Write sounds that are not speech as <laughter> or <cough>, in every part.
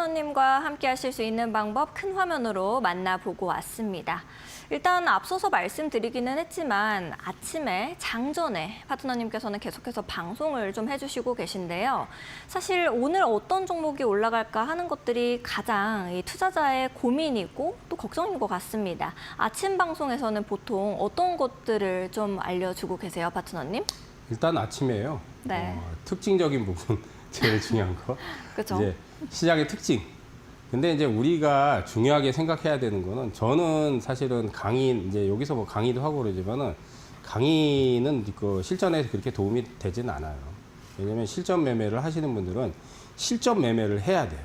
파트너님과 함께 하실 수 있는 방법 큰 화면으로 만나보고 왔습니다. 일단 앞서서 말씀드리기는 했지만 아침에 장전에 파트너님께서는 계속해서 방송을 좀 해주시고 계신데요. 사실 오늘 어떤 종목이 올라갈까 하는 것들이 가장 이 투자자의 고민이고 또 걱정인 것 같습니다. 아침 방송에서는 보통 어떤 것들을 좀 알려주고 계세요, 파트너님? 일단 아침에요. 네. 어, 특징적인 부분 <laughs> 제일 중요한 거. 그죠? 시장의 특징. 근데 이제 우리가 중요하게 생각해야 되는 거는 저는 사실은 강의 이제 여기서 뭐 강의도 하고 그러지만은 강의는 그 실전에 그렇게 도움이 되지는 않아요. 왜냐면 실전 매매를 하시는 분들은 실전 매매를 해야 돼요.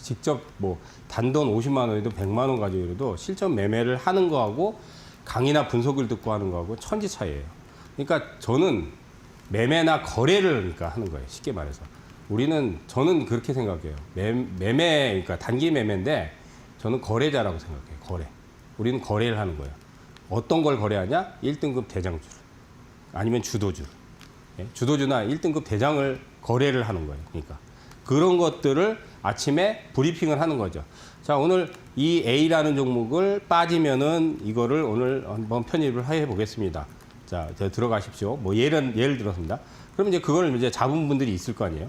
직접 뭐 단돈 50만 원에도 100만 원 가지고 이래도 실전 매매를 하는 거하고 강의나 분석을 듣고 하는 거하고 천지 차이예요. 그러니까 저는 매매나 거래를 그러니까 하는 거예요. 쉽게 말해서. 우리는 저는 그렇게 생각해요. 매, 매매 그러니까 단기 매매인데 저는 거래자라고 생각해요. 거래. 우리는 거래를 하는 거예요. 어떤 걸 거래하냐? 1등급 대장주 아니면 주도주. 예? 주도주나 1등급 대장을 거래를 하는 거예요. 그러니까 그런 것들을 아침에 브리핑을 하는 거죠. 자, 오늘 이 A라는 종목을 빠지면은 이거를 오늘 한번 편입을 해 보겠습니다. 자, 저 들어가십시오. 뭐 예를 예를 들었습니다. 그럼 이제 그걸 이제 잡은 분들이 있을 거 아니에요.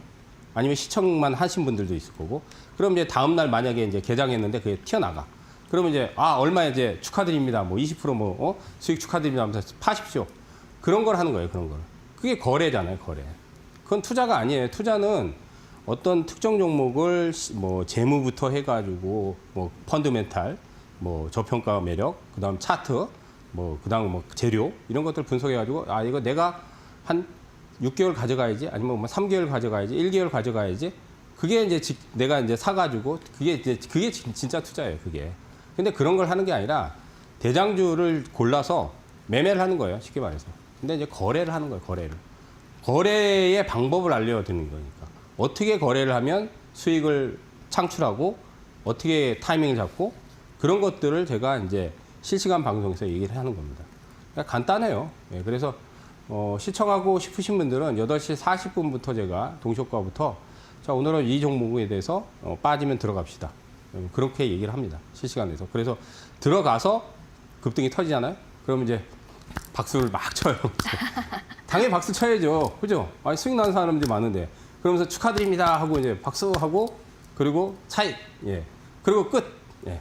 아니면 시청만 하신 분들도 있을 거고. 그럼 이제 다음 날 만약에 이제 개장했는데 그게 튀어나가. 그러면 이제 아 얼마 이제 축하드립니다. 뭐 20%뭐 어? 수익 축하드립니다 하면서 파십시오. 그런 걸 하는 거예요. 그런 걸. 그게 거래잖아요. 거래. 그건 투자가 아니에요. 투자는 어떤 특정 종목을 시- 뭐 재무부터 해가지고 뭐 펀드멘탈, 뭐 저평가 매력, 그다음 차트, 뭐 그다음 뭐 재료 이런 것들 분석해가지고 아 이거 내가 한 6개월 가져가야지? 아니면 뭐 3개월 가져가야지? 1개월 가져가야지? 그게 이제 직- 내가 이제 사가지고 그게 이제 그게 진- 진짜 투자예요 그게. 근데 그런 걸 하는 게 아니라 대장주를 골라서 매매를 하는 거예요 쉽게 말해서. 근데 이제 거래를 하는 거예요 거래를. 거래의 방법을 알려드리는 거니까. 어떻게 거래를 하면 수익을 창출하고 어떻게 타이밍을 잡고 그런 것들을 제가 이제 실시간 방송에서 얘기를 하는 겁니다. 그러니까 간단해요. 예, 그래서 어, 시청하고 싶으신 분들은 8시 40분부터 제가 동시효과부터 자 오늘은 이 종목에 대해서 어, 빠지면 들어갑시다. 음, 그렇게 얘기를 합니다. 실시간에서. 그래서 들어가서 급등이 터지잖아요. 그럼 이제 박수를 막 쳐요. <laughs> 당연히 박수 쳐야죠. 그죠? 아니, 수익 나는 사람들이 많은데. 그러면서 축하드립니다 하고 이제 박수하고 그리고 차익. 예. 그리고 끝. 예.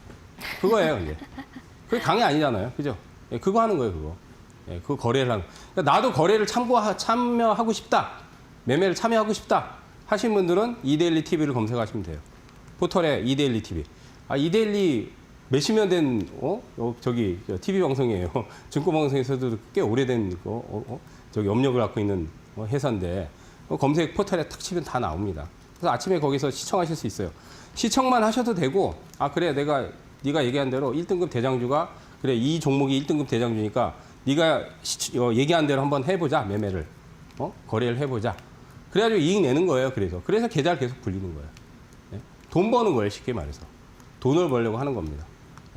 그거예요, 이제. 그게 강의 아니잖아요. 그죠? 예, 그거 하는 거예요, 그거. 예, 그 거래를 하는. 그러니까 나도 거래를 참고하, 참여하고 싶다. 매매를 참여하고 싶다. 하신 분들은 이데일리 TV를 검색하시면 돼요. 포털에 이데일리 TV. 아, 이데일리 몇십 년 된, 어? 어, 저기, TV 방송이에요. <laughs> 증권방송에서도 꽤 오래된, 거, 어, 어? 저기 업력을 갖고 있는 어, 회사인데, 어, 검색 포털에 탁 치면 다 나옵니다. 그래서 아침에 거기서 시청하실 수 있어요. 시청만 하셔도 되고, 아, 그래, 내가, 네가 얘기한 대로 1등급 대장주가, 그래, 이 종목이 1등급 대장주니까, 네가 시, 어, 얘기한 대로 한번 해보자, 매매를. 어? 거래를 해보자. 그래가지고 이익 내는 거예요, 그래서. 그래서 계좌를 계속 불리는 거예요. 예? 돈 버는 거예요, 쉽게 말해서. 돈을 벌려고 하는 겁니다.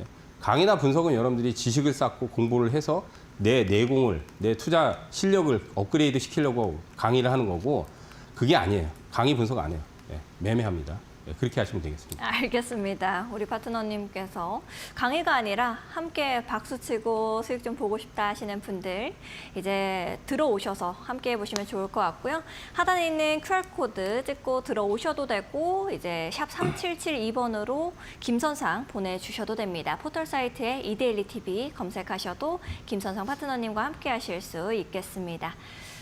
예? 강의나 분석은 여러분들이 지식을 쌓고 공부를 해서 내 내공을, 내 투자 실력을 업그레이드 시키려고 강의를 하는 거고, 그게 아니에요. 강의 분석 안 해요. 예, 매매합니다. 예, 그렇게 하시면 되겠습니다. 알겠습니다. 우리 파트너님께서 강의가 아니라 함께 박수치고 수익 좀 보고 싶다 하시는 분들 이제 들어오셔서 함께 해보시면 좋을 것 같고요. 하단에 있는 QR코드 찍고 들어오셔도 되고 이제 샵 3772번으로 김선상 보내주셔도 됩니다. 포털 사이트에 이데일리 TV 검색하셔도 김선상 파트너님과 함께 하실 수 있겠습니다.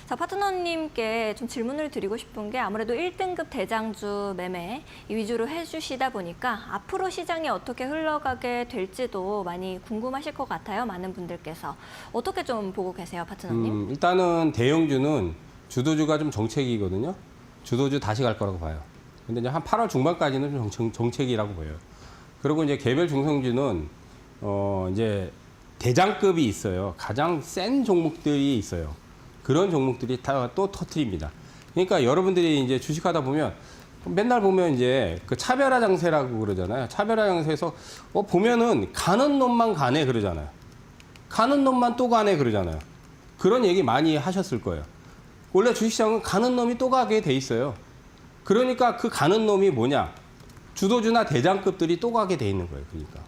자, 파트너님께 좀 질문을 드리고 싶은 게 아무래도 1등급 대장주 매매 위주로 해주시다 보니까 앞으로 시장이 어떻게 흘러가게 될지도 많이 궁금하실 것 같아요. 많은 분들께서. 어떻게 좀 보고 계세요, 파트너님? 음, 일단은 대형주는 주도주가 좀 정책이거든요. 주도주 다시 갈 거라고 봐요. 근데 이제 한 8월 중반까지는 좀 정, 정책이라고 보여요. 그리고 이제 개별 중성주는 어 이제 대장급이 있어요. 가장 센 종목들이 있어요. 그런 종목들이 다 또 터트립니다. 그러니까 여러분들이 이제 주식하다 보면 맨날 보면 이제 그 차별화 장세라고 그러잖아요. 차별화 장세에서 어 보면은 가는 놈만 가네 그러잖아요. 가는 놈만 또 가네 그러잖아요. 그런 얘기 많이 하셨을 거예요. 원래 주식시장은 가는 놈이 또 가게 돼 있어요. 그러니까 그 가는 놈이 뭐냐? 주도주나 대장급들이 또 가게 돼 있는 거예요. 그러니까.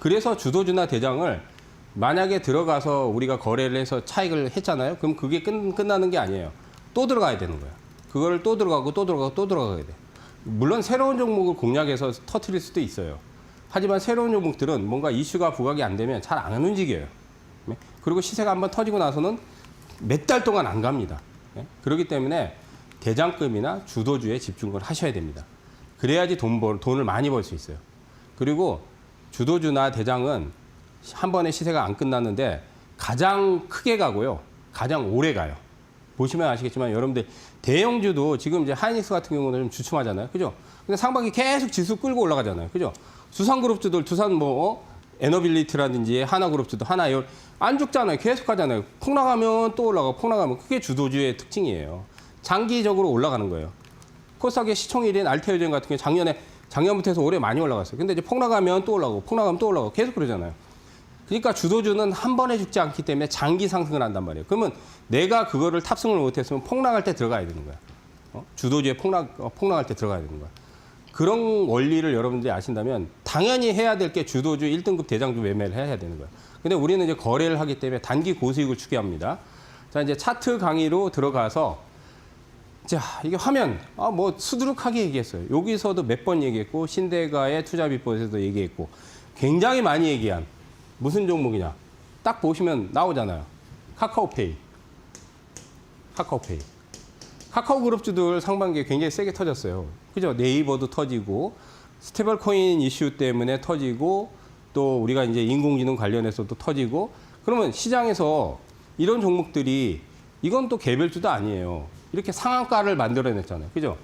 그래서 주도주나 대장을 만약에 들어가서 우리가 거래를 해서 차익을 했잖아요. 그럼 그게 끝, 끝나는 게 아니에요. 또 들어가야 되는 거예요. 그거를 또 들어가고 또 들어가고 또 들어가야 돼. 물론 새로운 종목을 공략해서 터트릴 수도 있어요. 하지만 새로운 종목들은 뭔가 이슈가 부각이 안 되면 잘 안 움직여요. 네? 그리고 시세가 한번 터지고 나서는 몇 달 동안 안 갑니다. 네? 그렇기 때문에 대장급이나 주도주에 집중을 하셔야 됩니다. 그래야지 돈 벌, 돈을 많이 벌 수 있어요. 그리고 주도주나 대장은 한 번에 시세가 안 끝났는데 가장 크게 가고요. 가장 오래 가요. 보시면 아시겠지만 여러분들 대형주도 지금 이제 하이닉스 같은 경우는 좀 주춤하잖아요. 그죠? 근데 상반기 계속 지수 끌고 올라가잖아요. 그죠? 수산그룹주들 두산 뭐 어? 에너빌리티라든지 하나그룹주도 하나열 안 죽잖아요. 계속 가잖아요. 폭 나가면 또 올라가고 폭 나가면 그게 주도주의 특징이에요. 장기적으로 올라가는 거예요. 코스닥의 시총일인 알테오젠 같은 경우 작년에 작년부터 해서 올해 많이 올라갔어요. 근데 이제 폭 나가면 또 올라가고 폭 나가면 또 올라가고 계속 그러잖아요. 그러니까 주도주는 한 번에 죽지 않기 때문에 장기 상승을 한단 말이에요. 그러면 내가 그거를 탑승을 못했으면 폭락할 때 들어가야 되는 거야. 어? 주도주에 폭락 어, 폭락할 때 들어가야 되는 거야. 그런 원리를 여러분들이 아신다면 당연히 해야 될 게 주도주 1등급 대장주 매매를 해야 되는 거야. 근데 우리는 이제 거래를 하기 때문에 단기 고수익을 추구합니다. 자 이제 차트 강의로 들어가서 자 이게 화면 아 뭐 수두룩하게 얘기했어요. 여기서도 몇 번 얘기했고 신대가의 투자 비법에서도 얘기했고 굉장히 많이 얘기한 무슨 종목이냐 딱 보시면 나오잖아요. 카카오페이, 카카오페이. 카카오 그룹주들 상반기에 굉장히 세게 터졌어요. 그죠? 네이버도 터지고 스테이블 코인 이슈 때문에 터지고 또 우리가 이제 인공지능 관련해서도 터지고 그러면 시장에서 이런 종목들이 이건 또 개별주도 아니에요. 이렇게 상한가를 만들어냈잖아요. 그죠?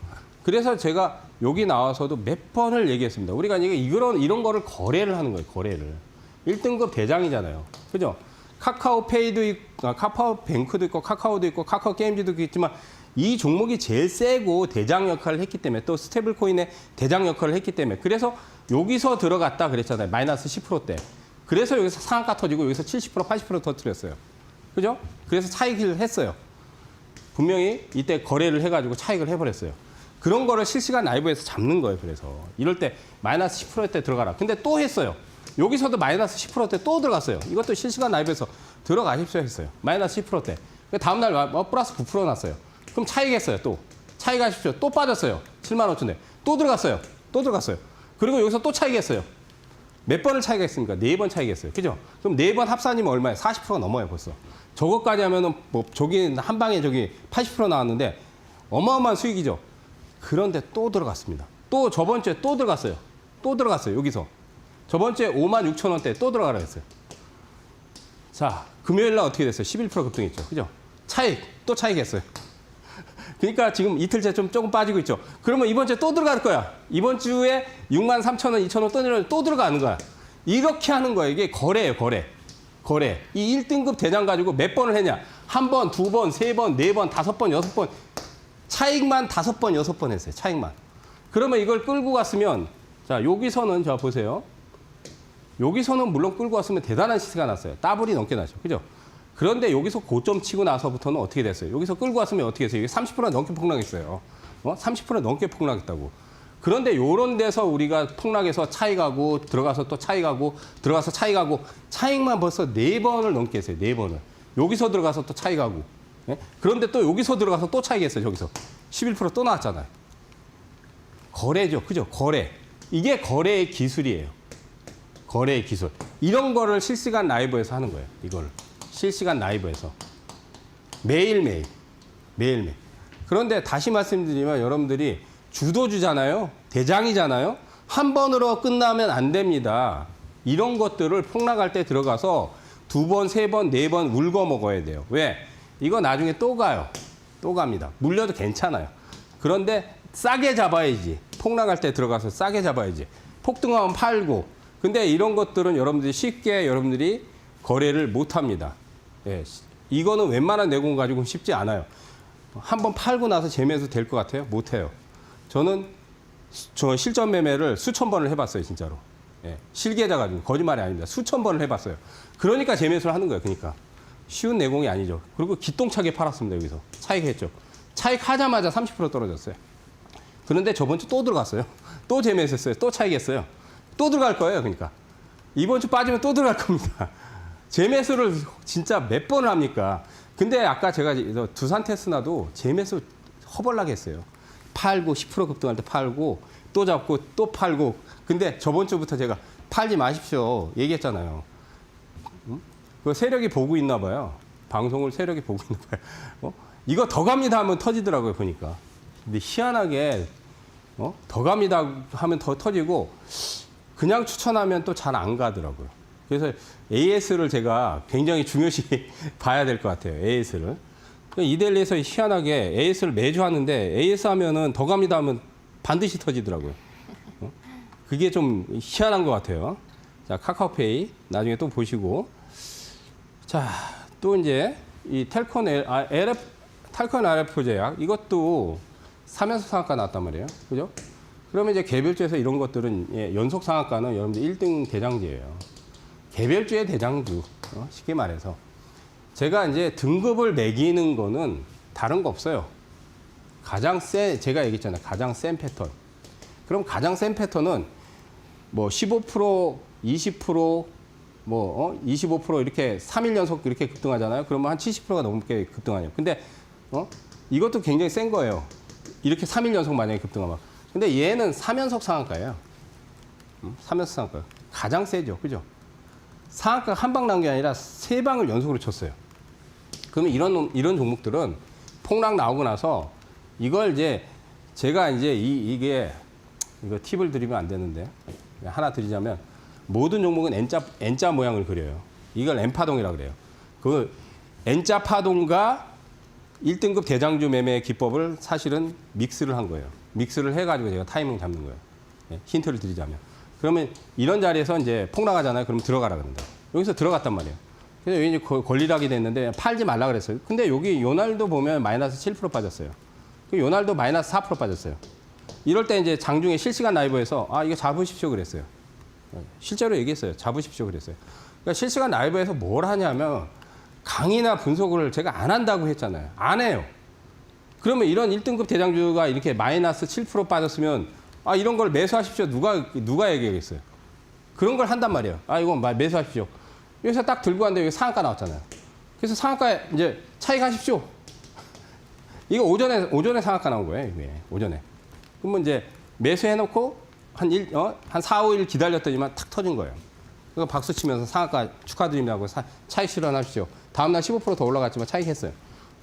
그래서 제가 여기 나와서도 몇 번을 얘기했습니다. 우리가 이게 이런 이런 거를 거래를 하는 거예요. 거래를. 1등급 대장이잖아요. 그죠? 카카오페이도 있고, 아, 카카오뱅크도 있고, 카카오도 있고, 카카오 게임즈도 있지만 이 종목이 제일 세고 대장 역할을 했기 때문에 또 스테이블 코인의 대장 역할을 했기 때문에 그래서 여기서 들어갔다 그랬잖아요. 마이너스 10%대. 그래서 여기서 상한가 터지고 여기서 70% 80% 터뜨렸어요. 그죠? 그래서 차익을 했어요. 분명히 이때 거래를 해가지고 차익을 해버렸어요. 그런 거를 실시간 라이브에서 잡는 거예요. 그래서 이럴 때 마이너스 10%대 들어가라. 근데 또 했어요. 여기서도 마이너스 10%대 또 들어갔어요. 이것도 실시간 라이브에서 들어가십시오 했어요. 마이너스 10%대. 그 다음날 어, 플러스 9% 났어요. 그럼 차익했어요. 또 차익하십시오. 또 빠졌어요. 7만 5천대. 또 들어갔어요. 또 들어갔어요. 그리고 여기서 또 차익했어요. 몇 번을 차익했습니까? 네 번 차익했어요. 그죠? 그럼 네 번 합산이면 얼마예요? 40%가 넘어요, 벌써. 저것까지 하면은 뭐 저기 한 방에 저기 80% 나왔는데 어마어마한 수익이죠. 그런데 또 들어갔습니다. 또 저번 주에 또 들어갔어요. 또 들어갔어요. 여기서. 저번 주에 5만 6천 원대 또 들어가라 했어요. 자, 금요일 날 어떻게 됐어요? 11% 급등했죠. 그죠? 차익, 또 차익했어요. <laughs> 그러니까 지금 이틀째 좀 조금 빠지고 있죠. 그러면 이번 주에 또 들어갈 거야. 이번 주에 6만 3천 원, 2천 원 떠내려 또 들어가는 거야. 이렇게 하는 거예요. 이게 거래예요, 거래. 거래. 이 1등급 대장 가지고 몇 번을 했냐? 한 번, 두 번, 세 번, 네 번, 다섯 번, 여섯 번. 차익만 다섯 번, 여섯 번 했어요. 차익만. 그러면 이걸 끌고 갔으면 자, 여기서는 자 보세요. 여기서는 물론 끌고 왔으면 대단한 시세가 났어요. 따블이 넘게 나죠. 그죠? 그런데 여기서 고점 치고 나서부터는 어떻게 됐어요? 여기서 끌고 왔으면 어떻게 했어요? 이게 30% 넘게 폭락했어요. 어? 30% 넘게 폭락했다고. 그런데 요런 데서 우리가 폭락해서 차익하고 들어가서 또 차익하고 들어가서 차익하고 차익만 벌써 네 번을 넘게 했어요. 네 번을. 여기서 들어가서 또 차익하고. 예? 그런데 또 여기서 들어가서 또 차익했어요. 저기서. 11%또 나왔잖아요. 거래죠. 그죠? 거래. 이게 거래의 기술이에요. 거래의 기술. 이런 거를 실시간 라이브에서 하는 거예요. 이걸. 실시간 라이브에서. 매일매일. 매일매일. 그런데 다시 말씀드리면 여러분들이 주도주잖아요. 대장이잖아요. 한 번으로 끝나면 안 됩니다. 이런 것들을 폭락할 때 들어가서 두 번, 세 번, 네 번 울고 먹어야 돼요. 왜? 이거 나중에 또 가요. 또 갑니다. 물려도 괜찮아요. 그런데 싸게 잡아야지. 폭락할 때 들어가서 싸게 잡아야지. 폭등하면 팔고. 근데 이런 것들은 여러분들이 쉽게 여러분들이 거래를 못 합니다. 예. 이거는 웬만한 내공 가지고는 쉽지 않아요. 한번 팔고 나서 재매수 될것 같아요? 못 해요. 저는 수- 저 실전 매매를 수천 번을 해봤어요, 진짜로. 예. 실계좌 가지고 거짓말이 아닙니다. 수천 번을 해봤어요. 그러니까 재매수를 하는 거예요, 그러니까. 쉬운 내공이 아니죠. 그리고 기똥차게 팔았습니다, 여기서. 차익했죠. 차익하자마자 30% 떨어졌어요. 그런데 저번 주 또 들어갔어요. 또 재매했었어요. 또 차익했어요. 또 들어갈 거예요. 그러니까 이번 주 빠지면 또 들어갈 겁니다. <laughs> 재매수를 진짜 몇 번을 합니까? 근데 아까 제가 저 두산 테스나도 재매수 허벌나게 했어요. 팔고 10% 급등할 때 팔고 또 잡고 또 팔고 근데 저번 주부터 제가 팔지 마십시오 얘기했잖아요. 음? 그 세력이 보고 있나 봐요. 방송을 세력이 보고 있나 봐요. 어? 이거 더 갑니다 하면 터지더라고요 보니까. 근데 희한하게 어? 더 갑니다 하면 더 터지고 그냥 추천하면 또 잘 안 가더라고요. 그래서 AS를 제가 굉장히 중요시 <laughs> 봐야 될 것 같아요. AS를. 이델리에서 희한하게 AS를 매주 하는데 AS 하면은 더 갑니다 하면 반드시 터지더라고요. 어? 그게 좀 희한한 것 같아요. 자, 카카오페이 나중에 또 보시고. 자, 또 이제 이 텔콘 L, 아, LF, 텔콘 RF 제약 이것도 사면서 상한가 났단 말이에요. 그죠? 그러면 이제 개별주에서 이런 것들은 예, 연속 상한가는 여러분들 1등 대장주예요. 개별주의 대장주, 어, 쉽게 말해서. 제가 이제 등급을 매기는 거는 다른 거 없어요. 가장 센, 제가 얘기했잖아요. 가장 센 패턴. 그럼 가장 센 패턴은 뭐 15%, 20%, 뭐 어? 25% 이렇게 3일 연속 이렇게 급등하잖아요. 그러면 한 70%가 넘게 급등하냐. 근데 어? 이것도 굉장히 센 거예요. 이렇게 3일 연속 만약에 급등하면. 근데 얘는 3연속 상한가예요. 음? 3연속 상한가. 가장 세죠. 그죠? 상한가 한방난게 아니라 세 방을 연속으로 쳤어요. 그러면 이런 놈- 이런 종목들은 폭락 나오고 나서 이걸 이제 제가 이제 이 이게 이거 팁을 드리면 안 되는데 하나 드리자면 모든 종목은 N자 N자 모양을 그려요. 이걸 N 파동이라고 그래요. 그 N자 파동과 1등급 대장주 매매 기법을 사실은 믹스를 한 거예요. 믹스를 해가지고 제가 타이밍 잡는 거예요. 예, 힌트를 드리자면. 그러면 이런 자리에서 이제 폭락하잖아요. 그럼 들어가라 그런다. 여기서 들어갔단 말이에요. 그래서 여기 이제 거- 권리락이 됐는데 팔지 말라 그랬어요. 근데 여기 요날도 보면 마이너스 7% 빠졌어요. 그 요날도 마이너스 4% 빠졌어요. 이럴 때 이제 장중에 실시간 라이브에서 아 이거 잡으십시오 그랬어요. 실제로 얘기했어요. 잡으십시오 그랬어요. 그러니까 실시간 라이브에서 뭘 하냐면 강의나 분석을 제가 안 한다고 했잖아요. 안 해요. 그러면 이런 1등급 대장주가 이렇게 마이너스 7% 빠졌으면 아 이런 걸 매수하십시오. 누가 누가 얘기하겠어요. 그런 걸 한단 말이에요. 아 이건 마- 매수하십시오. 여기서 딱 들고 왔는데 여기 상한가 나왔잖아요. 그래서 상한가에 이제 차익 하십시오. 이거 오전에 오전에 상한가 나온 거예요. 이게 오전에. 그러면 이제 매수해놓고 한 일, 어? 한 4, 5일 기다렸더니만 탁 터진 거예요. 그래서 박수 치면서 상한가 축하드립니다고 사- 차익 실현하십시오. 다음날 15%더 올라갔지만 차익했어요.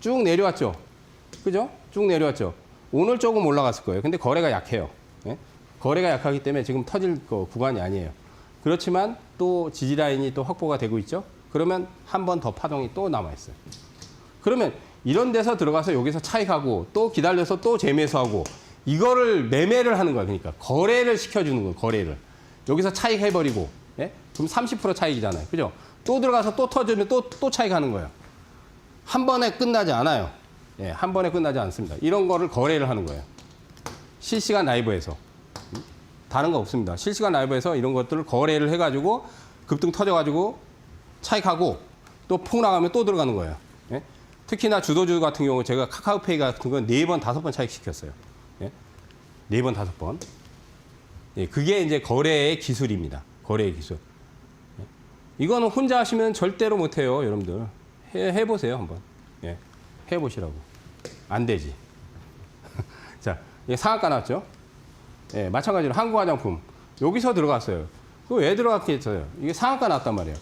쭉 내려왔죠. 그죠? 쭉 내려왔죠. 오늘 조금 올라갔을 거예요. 근데 거래가 약해요. 예? 거래가 약하기 때문에 지금 터질 거 구간이 아니에요. 그렇지만 또 지지 라인이 또 확보가 되고 있죠. 그러면 한 번 더 파동이 또 남아 있어요. 그러면 이런 데서 들어가서 여기서 차익하고 또 기다려서 또 재매수하고 이거를 매매를 하는 거야. 그러니까 거래를 시켜주는 거예요. 거래를. 여기서 차익 해버리고 예? 그럼 30% 차익이잖아요. 그죠? 또 들어가서 또 터지면 또, 또 차익 하는 거예요. 한 번에 끝나지 않아요. 예, 한 번에 끝나지 않습니다. 이런 거를 거래를 하는 거예요. 실시간 라이브에서. 음? 다른 거 없습니다. 실시간 라이브에서 이런 것들을 거래를 해가지고 급등 터져가지고 차익하고 또 폭락하면 또 들어가는 거예요. 예? 특히나 주도주 같은 경우 제가 카카오페이 같은 건 네 번, 다섯 번 차익 시켰어요. 예? 네 번, 다섯 번. 예, 그게 이제 거래의 기술입니다. 거래의 기술. 예? 이거는 혼자 하시면 절대로 못해요, 여러분들. 해, 해보세요, 한번. 예, 해보시라고. 안 되지. <laughs> 자, 이게 상한가 났죠? 예, 마찬가지로 한국 화장품. 여기서 들어갔어요. 그거 왜 들어갔겠어요? 이게 상한가 났단 말이에요.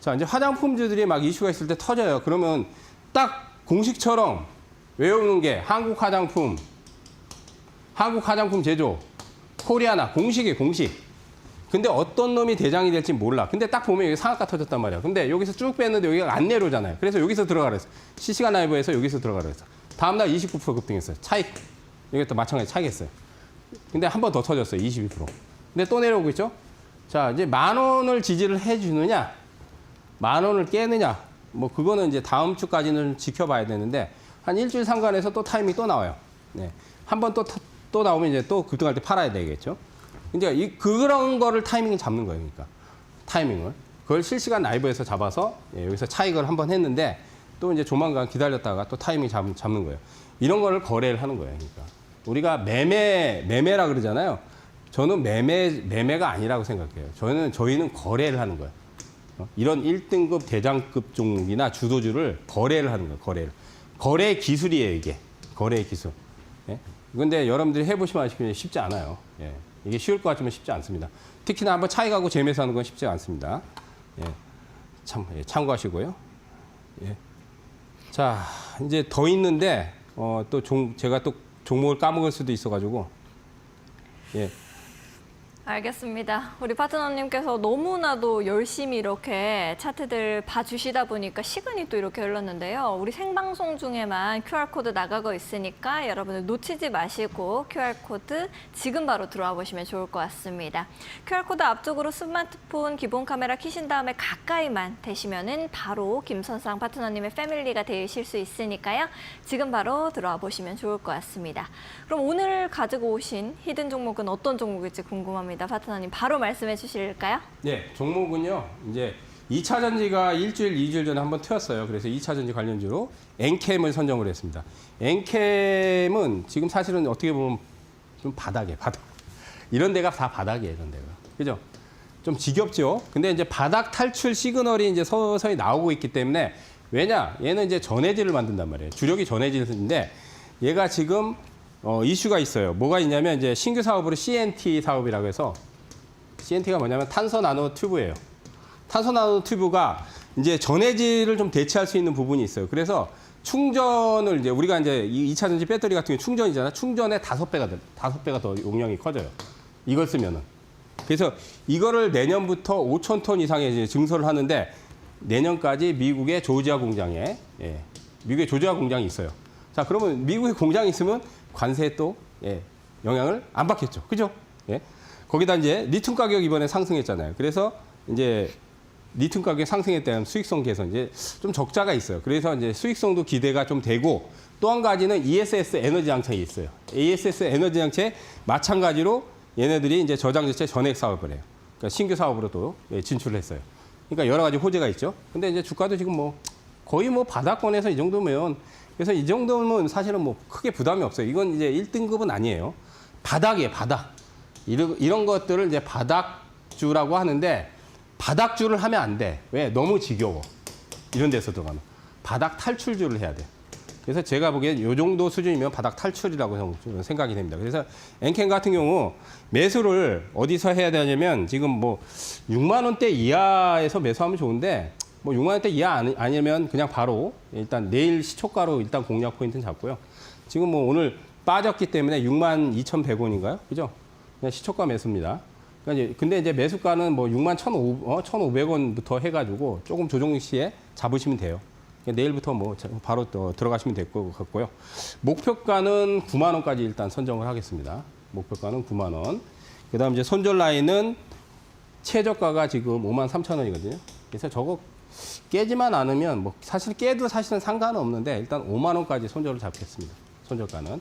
자, 이제 화장품주들이 막 이슈가 있을 때 터져요. 그러면 딱 공식처럼 외우는 게 한국 화장품, 한국 화장품 제조, 코리아나 공식이 공식. 근데 어떤 놈이 대장이 될지 몰라. 근데 딱 보면 여기 상한가 터졌단 말이야. 근데 여기서 쭉 뺐는데 여기가 안 내려오잖아요. 그래서 여기서 들어가라 했어. 실시간 라이브에서 여기서 들어가라 했어. 다음날 29% 급등했어요. 차익. 이것도 마찬가지 차익했어요. 근데 한 번 더 터졌어요. 22%. 근데 또 내려오고 있죠? 자, 이제 만 원을 지지를 해주느냐, 만 원을 깨느냐, 뭐 그거는 이제 다음 주까지는 지켜봐야 되는데 한 일주일 상관해서 또 타이밍이 또 나와요. 네. 한 번 또 또 나오면 이제 또 급등할 때 팔아야 되겠죠. 이제 이 그런 거를 타이밍을 잡는 거예요. 그러니까 타이밍을 그걸 실시간 라이브에서 잡아서 예, 여기서 차익을 한 번 했는데 또 이제 조만간 기다렸다가 또 타이밍 잡, 잡는 거예요. 이런 거를 거래를 하는 거예요. 그러니까 우리가 매매 매매라 그러잖아요. 저는 매매 매매가 아니라고 생각해요. 저는 저희는 거래를 하는 거예요. 어? 이런 1등급 대장급 종목이나 주도주를 거래를 하는 거예요. 거래를. 거래 기술이에요, 이게. 거래 기술. 예? 근데 여러분들이 해보시면 아시겠지만 쉽지 않아요. 예. 이게 쉬울 것 같지만 쉽지 않습니다. 특히나 한번 차익 하고 재매수 하는 건 쉽지 않습니다. 예. 참, 예, 참고하시고요. 예. 자, 이제 더 있는데, 어, 또 종, 제가 또 종목을 까먹을 수도 있어가지고, 예. 알겠습니다. 우리 파트너님께서 너무나도 열심히 이렇게 차트들 봐주시다 보니까 시간이 또 이렇게 흘렀는데요. 우리 생방송 중에만 QR코드 나가고 있으니까 여러분들 놓치지 마시고 QR코드 지금 바로 들어와 보시면 좋을 것 같습니다. QR코드 앞쪽으로 스마트폰 기본 카메라 키신 다음에 가까이만 대시면은 바로 김선상 파트너님의 패밀리가 되실 수 있으니까요. 지금 바로 들어와 보시면 좋을 것 같습니다. 그럼 오늘 가지고 오신 히든 종목은 어떤 종목일지 궁금합니다. 파트너님 바로 말씀해 주실까요? 네, 종목은요. 이제 2차 전지가 일주일, 2주일 전에 한번 트였어요. 그래서 2차 전지 관련주로 엔캠을 선정을 했습니다. 엔캠은 지금 사실은 어떻게 보면 좀 바닥에 바닥. 이런 데가 다 바닥이에요, 이런 데가. 그죠? 좀 지겹죠? 근데 이제 바닥 탈출 시그널이 이제 서서히 나오고 있기 때문에 왜냐? 얘는 이제 전해질을 만든단 말이에요. 주력이 전해질인데 얘가 지금 어, 이슈가 있어요. 뭐가 있냐면 이제 신규 사업으로 CNT 사업이라고 해서 CNT가 뭐냐면 탄소 나노 튜브예요. 탄소 나노 튜브가 이제 전해질을 좀 대체할 수 있는 부분이 있어요. 그래서 충전을 이제 우리가 이제 이 2차 전지 배터리 같은 경우 충전이잖아. 충전에 다섯 배가 돼. 다섯 배가 더 용량이 커져요. 이걸 쓰면은. 그래서 이거를 내년부터 5천 톤 이상의 이제 증설을 하는데 내년까지 미국의 조지아 공장에 예, 미국의 조지아 공장이 있어요. 자 그러면 미국의 공장이 있으면 관세에 또 예, 영향을 안 받겠죠. 그죠? 예. 거기다 이제 리튬 가격 이번에 상승했잖아요. 그래서 이제 리튬 가격 상승에 대한 수익성 개선 이제 좀 적자가 있어요. 그래서 이제 수익성도 기대가 좀 되고 또 한 가지는 ESS 에너지 장착이 있어요. ESS 에너지 장착 마찬가지로 얘네들이 이제 저장지체 전액 사업을 해요. 그러니까 신규 사업으로 또 예, 진출을 했어요. 그러니까 여러 가지 호재가 있죠. 근데 이제 주가도 지금 뭐 거의 뭐 바닥권에서 이 정도면 그래서 이 정도면 사실은 뭐 크게 부담이 없어요. 이건 이제 1등급은 아니에요. 바닥이에요, 바닥. 이런, 이런 것들을 이제 바닥주라고 하는데 바닥주를 하면 안 돼. 왜? 너무 지겨워. 이런 데서 들어가면. 바닥 탈출주를 해야 돼. 그래서 제가 보기엔 이 정도 수준이면 바닥 탈출이라고 생각이 됩니다. 그래서 엔캔 같은 경우 매수를 어디서 해야 되냐면 지금 뭐 6만 원대 이하에서 매수하면 좋은데 뭐 6만 원대 이하 아니- 아니면 그냥 바로 일단 내일 시초가로 일단 공략 포인트는 잡고요. 지금 뭐 오늘 빠졌기 때문에 6만 2,100원인가요? 그죠? 그냥 시초가 매수입니다. 그러니까 근데 이제 매수가는 뭐 6만 1,500원부터 해가지고 조금 조정 시에 잡으시면 돼요. 그러니까 내일부터 뭐 자- 바로 또 들어가시면 될 것 같고요. 목표가는 9만 원까지 일단 선정을 하겠습니다. 목표가는 9만 원. 그다음 이제 손절 라인은 최저가가 지금 5만 3천 원이거든요. 그래서 저거 깨지만 않으면 뭐 사실 깨도 사실은 상관은 없는데 일단 5만 원까지 손절을 잡겠습니다. 손절가는.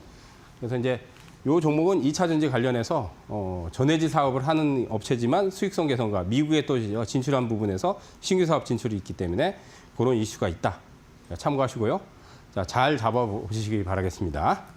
그래서 이제 요 종목은 2차 전지 관련해서 어, 전해지 사업을 하는 업체지만 수익성 개선과 미국에 또 진출한 부분에서 신규 사업 진출이 있기 때문에 그런 이슈가 있다. 참고하시고요. 자, 잘 잡아 보시기 바라겠습니다.